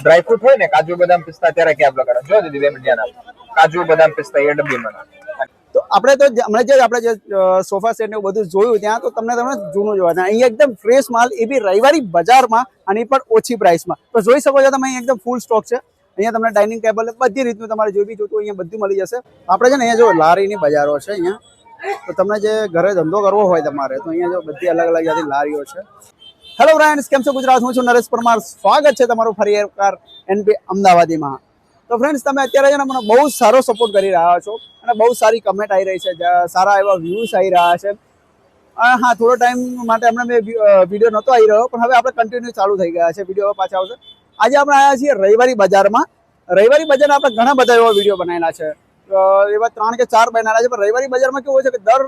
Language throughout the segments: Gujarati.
ડ્રાય ફ્રૂટ હોય ને, કાજુ બદામ પિસ્તા ત્યારે ક્યાં લગાડો જો દીદી, બે મિનિટ કાજુ બદામ પિસ્તા, એ ડબ્બીમાં. તો આપણે તો હમણાં જે આપણે જે સોફા સેટ ને બધું જોયું ત્યાં, તો તમને તમને જૂનું જોવા અહીંયા એકદમ ફ્રેશ માલ, એ બી રવિવારી બજારમાં, અને પણ ઓછી પ્રાઇસમાં તો જોઈ શકો છો તમે, અહીંયા એકદમ ફૂલ સ્ટોક છે. અહીંયા તમને ડાઇનિંગ ટેબલ બધી રીતનું તમારે જે બી જોતું અહીંયા બધું મળી જશે. આપણે છે ને અહીંયા જો લારીની બજારો છે અહીંયા. તો તમને જે ઘરે ધંધો કરવો હોય તમારે, તો અહીંયા જો બધી અલગ અલગ જાતની લારીઓ છે. હેલો ફ્રેન્ડ્સ કેમ છો ગુજરાત? હું છું નરેશ પરમાર. સ્વાગત છે તમારું ફરી એકવાર એનપી અમદાવાદીમાં. તો ફ્રેન્ડ્સ તમે અત્યારે છે ને મને બહુ સારો સપોર્ટ કરી રહ્યા છો અને બહુ સારી કમેન્ટ આવી રહી છે. સારા એવા વ્યૂઝ આવી રહ્યા છે. હા, થોડો ટાઈમ માટે હમણાં મેં વીડિયો નહોતો આવી રહ્યો, પણ હવે આપણે કન્ટિન્યુ ચાલુ થઈ ગયા છે વીડિયો પાછા આવશે. આજે આપણે આવ્યા છીએ રવિવારી બજારમાં. રવિવારી બજાર આપણે ઘણા બધા એવા વીડિયો બનાવેલા છે. એવા ત્રણ કે ચાર બનાવેલા છે, પણ રવિવારી બજારમાં કેવું હોય છે કે દર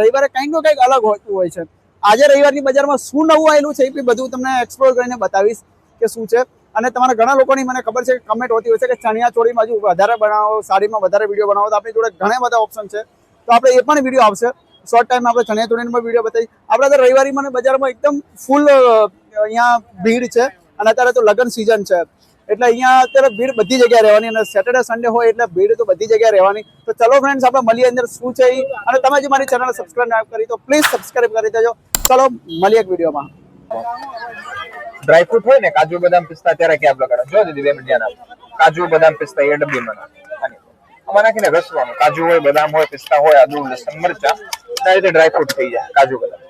રવિવારે કંઈક ને કંઈક અલગ હોતું હોય છે. આજે રવિવારની બજારમાં શું નવું આવેલું છે એ બધું તમને એક્સપ્લોર કરીને બતાવીશ કે શું છે. અને તમારા ઘણા લોકોની મને ખબર છે કે કમેન્ટ હોતી હોય છે કે ચણિયા ચોળીમાં હજુ વધારે બનાવો, સાડીમાં વધારે વીડિયો બનાવો, તો આપણી જોડે ઘણા બધા ઓપ્શન છે. તો આપણે એ પણ વીડિયો આવશે. શોર્ટ ટાઈમ આપણે ચણિયા ચોળીનો વીડિયો બતાવી આપણે તો રવિવારી મને બજારમાં એકદમ ફૂલ અહીંયા ભીડ છે. અને અત્યારે તો લગ્ન સિઝન છે. એટલે અહીંયા અત્યારે ભીડ બધી જગ્યાએ રહેવાની અને સેટરડે સન્ડે હોય એટલે ભીડ તો બધી જગ્યાએ રહેવાની. તો ચલો ફ્રેન્ડ્સ આપણે મળીએ અંદર શું છે. અને તમે જે મારી ચેનલ સબસ્ક્રાઇબ ના કરી તો પ્લીઝ સબસ્ક્રાઈબ કરી દેજો. ચલો, મળીએ એક વિડીયોમાં. ડ્રાય ફ્રૂટ હોય ને, કાજુ બદામ પિસ્તા ત્યારે કેપ લગાડો? જો દીદી બે મિનિટ કાજુ, બદામ પિસ્તા, એ ડબ્બીમાં નાખો. આમાં નાખીને રસવાનું કાજુ હોય, બદામ હોય, પિસ્તા હોય, આદુ, લસણ, મરચા, આ રીતે ડ્રાય ફ્રૂટ થઈ જાય, કાજુ, બદામ.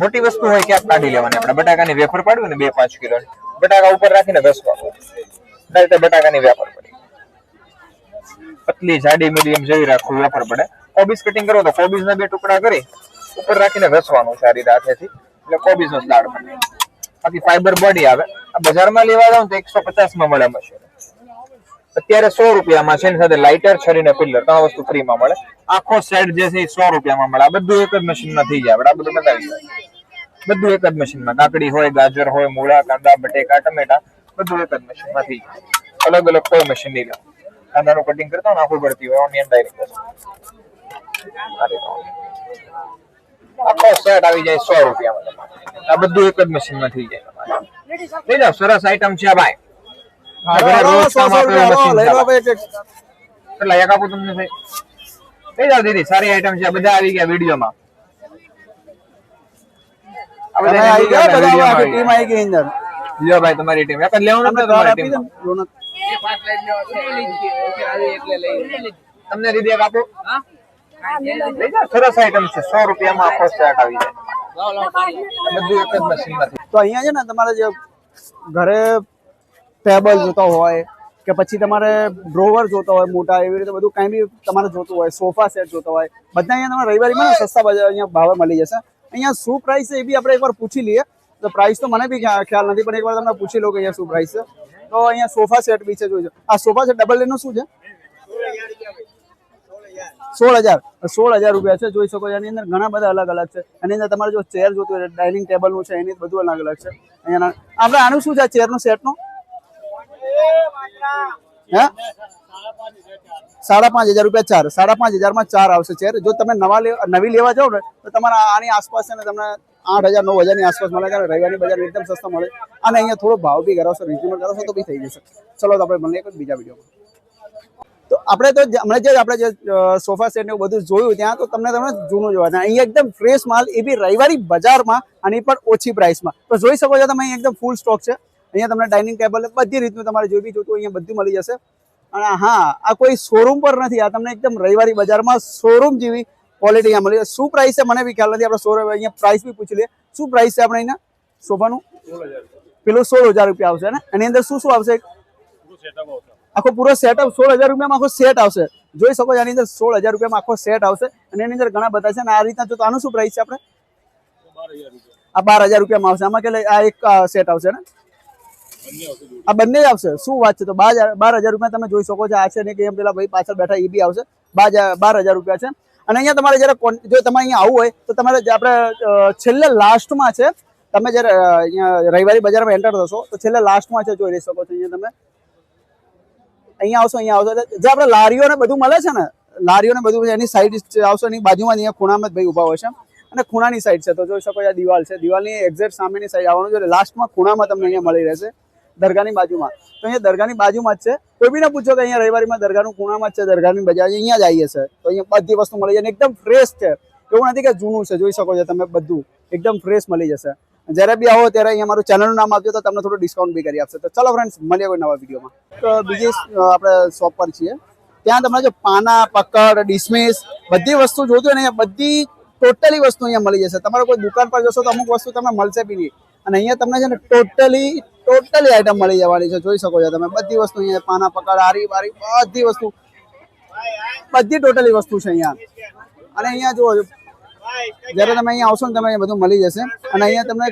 મોટી વસ્તુ હોય ક્યાંક કાઢી લેવાની. આપણે બટાકાની વેફર પાડવી ને, બે, પાંચ કિલો બટાકા ઉપર રાખીને ઘસવાનું. આ રીતે બટાકાની વેફર પડી. પતલી, જાડી, મીડિયમ જેવી રાખવું વેફર પડે. કોબીઝ કટિંગ કરો તો કોબીજ ના બે ટુકડા કરી ઉપર રાખીને વેચવાનું છે આ એટલે કો નો દાળ બને. બાકી ફાઈબર બોડી આવે. આ બજારમાં લેવા જાવ તો એકસો પચાસમાં મળે મશીન. અત્યારે સો રૂપિયામાં છે સાથે લાઇટર છરી ને પિલ્લર ત્રણ વસ્તુ ફ્રીમાં મળે. આખો સેટ જે છે એ સો રૂપિયામાં મળે. આ બધું એક જ મશીનમાં થઈ જાય. આ બધું બતાવી જાય બધું એક જ મશીનમાં કાકડી હોય, ગાજર હોય, મૂળા, કાંદા, બટેકા, ટમેટા, બધું એક જ મશીનમાં થઈ જાય. અલગ અલગ કોઈ મશીન નહીં લેવું. કાંદાનું કટિંગ કરતા હોય આખું પડતી હોય ઓનિયન ડાયરેક્ટ આખો સેટ આવી જાય સો રૂપિયામાં આ બધું એક જ મશીનમાં થઈ જાય લઈ જાઓ સરસ આઈટમ છે ભાઈ. એક આપું તમને લઈ જાઓ દીદી સારી આઈટમ છે બધા આવી ગયા વિડીયોમાં. આ તમે બધા આવી ગયા બધા વિડીયોમાં આખી ટીમ આવી ગઈ અંદર? લ્યો ભાઈ તમારી ટીમ એક લેવાનું તમારી ટીમ તમને દીદી એક આપું? લઈ જાઓ સરસ આઈટમ છે. સો રૂપિયામાં આખો સેટ આવી જાય. બધું એક તો અહીંયા છે ને તમારે જે ઘરે ટેબલ જોતો હોય કે પછી તમારે ડ્રોવર જોતો હોય મોટા, એવી રીતે બધું કાંઈ બી તમારે જોતું હોય સોફા સેટ જોતો હોય, બધા અહીંયા તમારે રવિવારીમાં ને સસ્તા બજાર અહીંયા ભાવે મળી જશે. અહીંયા શું પ્રાઇસ છે એ બી આપણે એકવાર પૂછી લઈએ. તો પ્રાઇસ તો મને બી ખ્યા- ખ્યાલ નથી, પણ એકવાર તમને પૂછી લો કે અહીંયા શું પ્રાઇસ છે. તો અહીંયા સોફા સેટ બી છે જોઈજો આ સોફા સેટ ડબલનું શું છે? સોળ હજાર સોળ હજાર રૂપિયા છે, જોઈ શકો છો, એની અંદર ઘણા બધા અલગ અલગ છે. એની અંદર તમારે જો ચેર જોતું હોય ડાઇનિંગ ટેબલનું છે, એની બધું અલગ અલગ છે. અહીંયા આપણે આનું શું છે ચેરનું સેટનું હે? સાડા પાંચ હજાર રૂપિયા ચાર. સાડા પાંચ હજારમાં ચાર આવશે ચેર જો તમે નવા નવી લેવા જાઓ ને, તો તમારા આની આસપાસ છે ને તમને આઠ હજાર, નવ હજારની આસપાસ મળે કારણ રવિવારની બજાર એકદમ સસ્તા મળે. અને અહીંયા થોડો ભાવ બી કરાવશો રિઝનેબલ કરાવશો તો બી થઈ જશે. ચલો તો આપણે મળીએ બીજા વિડીયોમાં તો આપણે તો હમણાં જે આપણે જે સોફા સેટ ને એવું બધું જોયું ત્યાં, તો તમને તમને જૂનું જોવા ત્યાં અહીંયા એકદમ ફ્રેશ માલ, એ બી રવિવારી બજારમાં અને પણ ઓછી પ્રાઇસમાં તો જોઈ શકો છો તમે અહીંયા એકદમ ફૂલ સ્ટોક છે. અહીંયા તમને ડાઇનિંગ ટેબલ બધી રીતનું તમારે જોઈ બી જોતું અહીંયા બધું મળી જશે. અને હા, આ કોઈ શોરૂમ પર નથી, આ તમને એકદમ રવિવારી બજારમાં શોરૂમ જેવી ક્વોલિટી અહીંયા મળી શું પ્રાઇસ છે મને બી ખ્યાલ નથી, આપણે શોરૂમ અહીંયા પ્રાઇસ બી પૂછી લઈએ. શું પ્રાઇસ છે આપણે અહીંયા સોફાનું પેલું સોળ હજાર રૂપિયા આવશે ને? એની અંદર શું શું આવશે? આખો પૂરો સેટઅપ સોળ હજાર રૂપિયામાં આખો સેટ આવશે. જોઈ શકો છો, આની અંદર સોળ હજાર રૂપિયામાં આખો સેટ આવશે અને એની અંદર ઘણા બધા છે અને આ રીતના જો આનું શું પ્રાઇસ છે આપણે? આ બાર હજાર રૂપિયામાં આવશે. આમાં કેટલે આ એક સેટ આવશે ને? આ બંને આવશે. શું વાત છે? તો બાર બાર હજાર રૂપિયા તમે જોઈ શકો છો, આ છે ને કે એમ પેલા ભાઈ પાછળ બેઠા એ બી આવશે. બાર હજાર રૂપિયા છે. અને અહીંયા તમારે જયારે જો તમારે અહીંયા આવવું હોય, તો તમારે આપણે છેલ્લે લાસ્ટમાં છે, તમે જ્યારે અહીંયા રવિવારી બજારમાં એન્ટર થશો, તો છેલ્લે લાસ્ટમાં છે, જોઈ શકો છો અહીંયા તમે. અહીંયા આવશો અહીંયા આવશો. જે આપણે લારીઓ ને બધું મળે છે ને લારીઓ ને બધું એની સાઈડ આવશો, એની બાજુમાં અહીંયા ખૂણામાં જ ભાઈ ઊભા હોય છે. અને ખૂણાની સાઈડ છે, તો જોઈ શકો આ દિવાલ છે. દિવાલની એક્ઝેક્ટ સામેની સાઈડ આવવાનું છે લાસ્ટમાં ખૂણામાં તમને અહીંયા મળી રહેશે, દરગાહની બાજુમાં. તો અહીંયા દરગાહની બાજુમાં જ છે. કોઈ બી ને પૂછો કે અહીંયા રવિવારીમાં દરગાહનું ખૂણામાં જ છે, દરગાહની બજાર અહીંયા જ આવીએ છે તો અહીંયા બધી વસ્તુ મળી જાય એકદમ ફ્રેશ છે. એવું નથી કે જૂનું છે, જોઈ શકો છો તમે બધું. એકદમ ફ્રેશ મળી જશે. જ્યારે બી આવો ત્યારે અહીંયા મારું ચેનલનું નામ આપજો તો તમને થોડું ડિસ્કાઉન્ટ બી કરી આપશે. તો ચલો ફ્રેન્ડ્સ મળીએ કોઈ નવા વિડીયોમાં તો બીજી આપણે શોપ પર છીએ. ત્યાં તમને જો પાના, પકડ ડિસમિસ બધી વસ્તુ જોતી હોય ને બધી ટોટલી વસ્તુ અહીંયા મળી જશે. તમારે કોઈ દુકાન પર જશો તો અમુક વસ્તુ તમને મળશે બી નહીં. અને અહીંયા તમને છે ને ટોટલી ટોટલી આઈટમ મળી જવાની છે. જોઈ શકો છો તમે. બધી વસ્તુ અહીંયા, પાના, પકડ, આરી, બારી, બધી વસ્તુ. બધી ટોટલી વસ્તુ છે અહીંયા. અને અહીંયા જુઓ જ્યારે તમે અહીંયા આવશો ને તમે અહીંયા બધું મળી જશે. અને અહીંયા તમને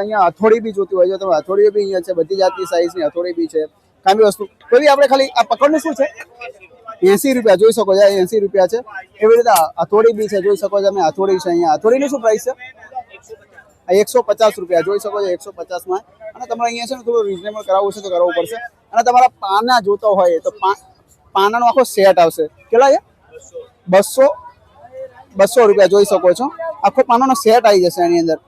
અહીંયા હથોડી બી જોતી હોય છે. તમે હથોડી બી અહીંયા છે બધી જાતની સાઈઝની હથોડી બી છે. કામી વસ્તુ. કોઈ બી આપણે ખાલી આ પકડનું શું છે? એસી રૂપિયા જોઈ શકો છો એસી રૂપિયા છે. એવી રીતે હથોડી બી છે જોઈ શકો છો તમે હથોડી છે અહીંયા. હથોડીની શું પ્રાઇસ છે? આ એકસો પચાસ રૂપિયા જોઈ શકો છો એકસો પચાસમાં. અને તમારે અહીંયા છે ને થોડું રિઝનેબલ કરાવવું છે તો કરાવવું પડશે. અને તમારા પાના જોતા હોય તો પાનાનો આખો સેટ આવશે. કેટલા છે? બસો બસો રૂપિયા જોઈ શકો છો. આખો પાનાનો સેટ આવી જશે એની અંદર.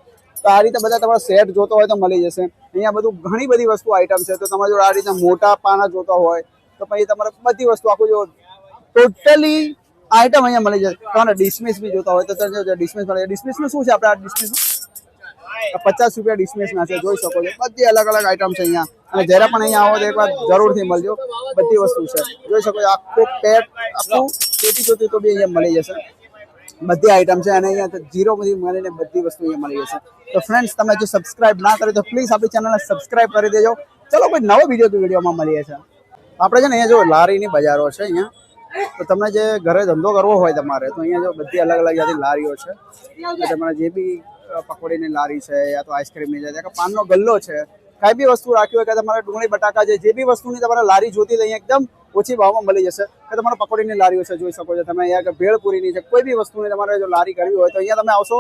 તો આ રીતે બધા તમારો સેટ જોતો હોય તો મળી જશે. અહીંયા બધું ઘણી બધી વસ્તુ આઈટમ છે. તો તમારે જો આ રીતે મોટા પાના જોતા હોય, તો પછી તમારે બધી વસ્તુ આખું જો ટોટલી આઈટમ અહીંયા મળી જશે. તમારે ડિસમિસ બી જોતા હોય તો તમે ડિસમિસ મળે ડિસમિસનું શું છે આપણે આ ડિસમિસ પચાસ રૂપિયા ડિસમિસના છે. જોઈ શકો છો. બધી અલગ અલગ આઈટમ છે અહીંયા. અને જ્યારે પણ અહીંયા આવો તો એકવાર જરૂરથી મળજો. બધી વસ્તુ છે. જોઈ શકો છો, આખું પેટ આખું પેટી જોતી તો બી અહીંયા મળી જશે. બધી આઈટમ છે. અને અહીંયા જીરો માંથી મળીને બધી વસ્તુ અહીંયા મળી જશે. તો ફ્રેન્ડ્સ તમે જો સબસ્ક્રાઇબ ના કરે તો પ્લીઝ આપણી ચેનલને સબસ્ક્રાઇબ કરી દેજો. ચલો, કોઈ નવો વીડિયો વિડીયોમાં મળીએ છે આપણે છે ને અહીંયા જો લારીની બજારો છે અહીંયા. તો તમને જે ઘરે ધંધો કરવો હોય તમારે, તો અહીંયા જો બધી અલગ અલગ જાતની લારીઓ છે. તો તમારે જે બી પકોડીની લારી છે યા તો આઈસ્ક્રીમની છે, યા પાનનો ગલ્લો છે, કાંઈ બી વસ્તુ રાખી હોય કે તમારે ડુંગળી, બટાકા છે જે બી વસ્તુની તમારે લારી જોતી અહીંયા એકદમ ઓછી ભાવમાં મળી જશે. કે તમારે પકોડીની લારીઓ છે, જોઈ શકો છો તમે. અહીંયા કે ભેળપુરીની છે, કોઈ બી વસ્તુની તમારે જો લારી કરવી હોય તો અહીંયા તમે આવશો.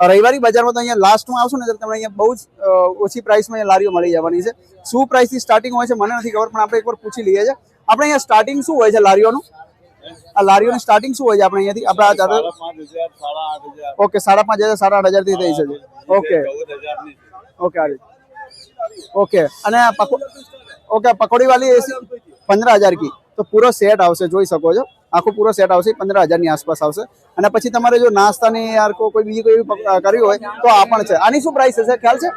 રવિવારી બજારમાં તો અહીંયા લાસ્ટમાં આવશો ને તો તમને અહીંયા બહુ જ ઓછી પ્રાઇસમાં અહીંયા લારીઓ મળી જવાની છે. શું પ્રાઇસથી સ્ટાર્ટિંગ હોય છે, મને નથી ખબર, પણ આપણે એકવાર પૂછી લઈએ છે આપણે અહીંયા સ્ટાર્ટિંગ શું હોય છે લારીઓનું? આ લારીઓની સ્ટાર્ટિંગ શું હોય છે આપણે અહીંયાથી? આપણે આ ઓકે સાડા પાંચ હજાર, સાડા આઠ હજારથી થઈ શકે. ઓકે ઓકે ઓકે અને ઓકે પકોડી વાળી એસી પંદર હજાર કી. તો પૂરો સેટ આવશે, જોઈ શકો છો. આખો પૂરો સેટ આવશે, પંદર હજારની આસપાસ આવશે. અને પછી તમારે જો નાસ્તાની યાર કોઈ બીજી કોઈ કર્યું હોય, તો આ પણ છે. આની શું પ્રાઇસ હશે? ખ્યાલ છે?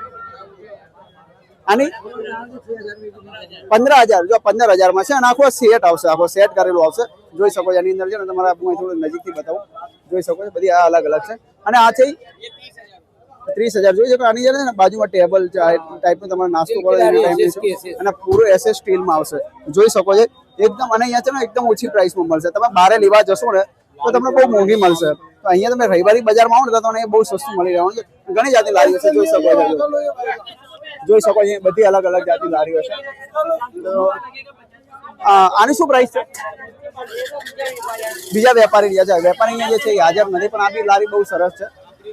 આની? પંદર હજાર. જો પંદર હજારમાં છે, અને આખો સેટ આવશે, આખો સેટ કરેલું આવશે. જોઈ શકો છો, એની અંદર છે ને તમારે હું નજીકથી બતાવું. જોઈ શકો છો, બધી આ અલગ અલગ છે. અને આ છે ત્રીસ હજાર જોઈ શકો આની છે ને બાજુમાં ટેબલ ટાઈપનો તમારે નાસ્તો કરો અને પૂરું એસએસ સ્ટીલમાં આવશે. જોઈ શકો છો એકદમ અને અહીંયા છે ને એકદમ ઓછી પ્રાઇસમાં મળશે. તમે બહાર લેવા જશો ને તો તમને બહુ મોંઘી મળશે. તો અહીંયા તમે રવિવારી બજારમાં આવો ને તો તમને બહુ સસ્તું મળી રહેવાનું છે. ઘણી જાતની લારીઓ છે જોઈ શકો છો. જોઈ શકો છો અહીંયા બધી અલગ અલગ જાતની લારીઓ છે. આ, આની શું પ્રાઇસ છે? બીજા વેપારી રહ્યા છે. વેપારી અહીંયા જે છે એ હાજર નથી પણ આ બી લારી બહુ સરસ છે.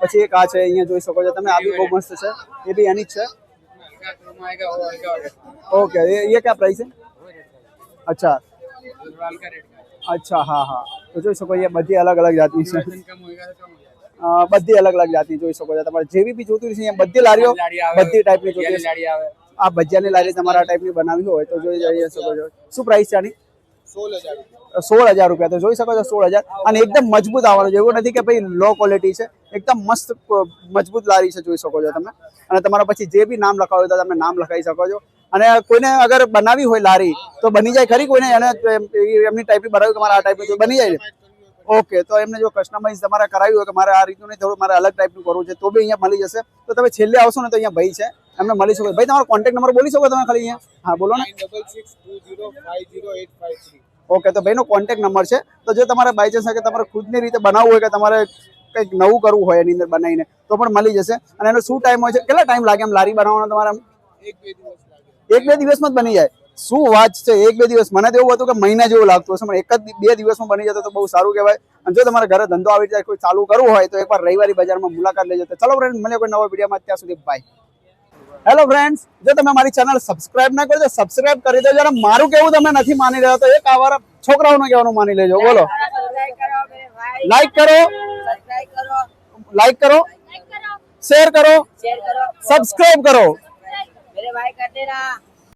પછી એક આ છે અહીંયા જોઈ શકો છો તમે આ બી બહુ મસ્ત છે એ બી એની જ છે ઓકે ये ये क्या प्राइस है अच्छा अच्छा હા હા તો જોઈ શકો અહીંયા બધી અલગ અલગ જાતની છે અ, બધી અલગ અલગ જાતની જોઈ શકો છો તમારે જેવી બી જોતી હોય છે અહીંયા બધી લારીઓ બધી ટાઈપની જોતી હશે આ ભજીયાની લારી તમારા ટાઈપની બનાવી હોય તો જોઈ જઈ શકો છો શું પ્રાઇસ છે આની सोलह हजार સોળ હજાર. રૂપિયા તો જોઈ શકો છો સોળ હજાર. અને એકદમ મજબૂત આવવાનું છે. એવું નથી કે ભાઈ લો ક્વોલિટી છે. એકદમ મસ્ત, મજબૂત લારી છે જોઈ શકો છો તમે. અને તમારા પછી જે બી નામ લખાવ્યું તો તમે નામ લખાવી શકો છો. અને કોઈને અગર બનાવી હોય લારી, તો બની જાય ખરી કોઈને? એને એમ- એમની ટાઈપની બનાવી કે મારે આ ટાઈપની બની જાય. ઓકે તો એમને જો કસ્ટમાઇઝ તમારે કરાવ્યું હોય કે મારે આ રીતનું નહીં, થોડું મારે અલગ ટાઈપનું કરવું છે, તો બી અહીંયા મળી જશે. તો તમે છેલ્લે આવશો ને તો અહીંયા ભાઈ છે. એમને મળી શકો. ભાઈ તમારો કોન્ટેક્ટ નંબર બોલી શકો તમે ખાલી અહીંયા? હા બોલો ને. ઓકે તો ભાઈનો કોન્ટેક્ટ નંબર છે. તો જો તમારે બાય ચાન્સ કે તમારે ખુદની રીતે બનાવવું હોય કે તમારે કંઈક નવું કરવું હોય એની અંદર બનાવીને તો પણ મળી જશે. અને એનો શું ટાઈમ હોય છે? કેટલા ટાઈમ લાગે એમ? લારી બનાવવાનો તમારે એક બે દિવસમાં જ બની જાય. શું વાત છે? એક બે દિવસ. મને તો એવું હતું કે મહિના જેવું લાગતું હશે પણ એક જ બે દિવસમાં બની જતો તો બહુ સારું કહેવાય. અને જો તમારે ઘરે ધંધો આવી જાય કોઈ ચાલુ કરવું હોય તો એકવાર રવિવારી બજારમાં મુલાકાત લઈ જતો ચાલો ફ્રેન્ડ મને કોઈ નવા વિડીયોમાં. ત્યાં સુધી બાય હેલો ફ્રેન્ડ્સ જો તમે મારી ચેનલ સબસ્ક્રાઇબ ના કરી તો સબસ્ક્રાઇબ કરી દો. જરા મારું કેવું તમે નથી માની રહ્યો તો એક આવાર છોકરાઓનું કહેવાનું માની લેજો. બોલો. લાઈક કરો લાઈક કરો. શેર કરો. સબસ્ક્રાઇબ કરો.